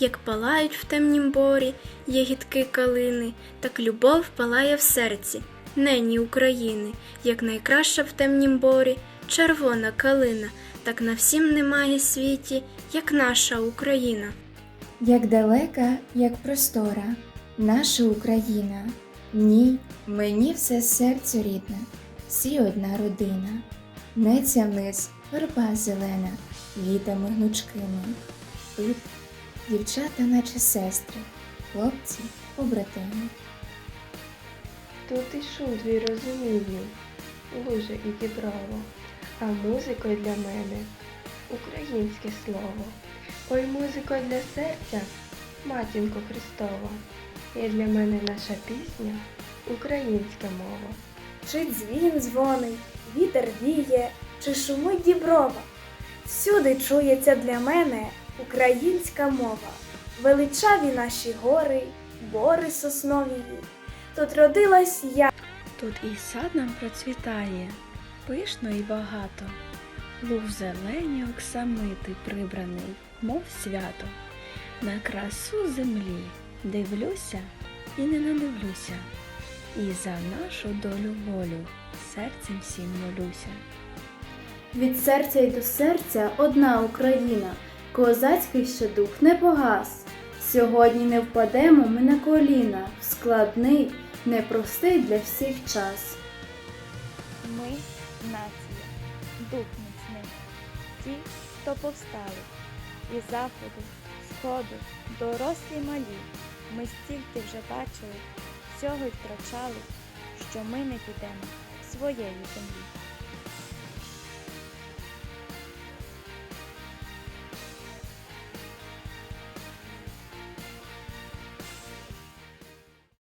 як палають в темнім борі ягідки калини, так любов палає в серці, нені України, як найкраща в темнім борі, червона калина, так на всім немає світі, як наша Україна. Як далека, як простора, наша Україна, в ній мені все серце рідне, всі одна родина, неться вниз верба зелена, вітами гнучкими. Тут дівчата, наче сестри, хлопці побратими. Тут і шум твій розуміння, луже і діброво, а музикою для мене українське слово. Ой, музико для серця, матінко Христова, і для мене наша пісня українська мова. Чи дзвін дзвонить, вітер віє, чи шумить діброва. Всюди чується для мене українська мова. Величаві наші гори, бори сосновії. Тут родилась я. Тут і сад нам процвітає, пишно і багато. Луг зелені оксамити прибраний, мов свято. На красу землі дивлюся і не надивлюся. І за нашу долю волю серцем всім молюся. Від серця й до серця одна Україна, козацький ще дух не погас. Сьогодні не впадемо ми на коліна в складний, непростий для всіх час. Ми нація, дух міцний, ті, хто повстали, із заходу, сходу, дорослі малі. Ми стільки вже бачили, всього й втрачали, що ми не підемо своєї землі.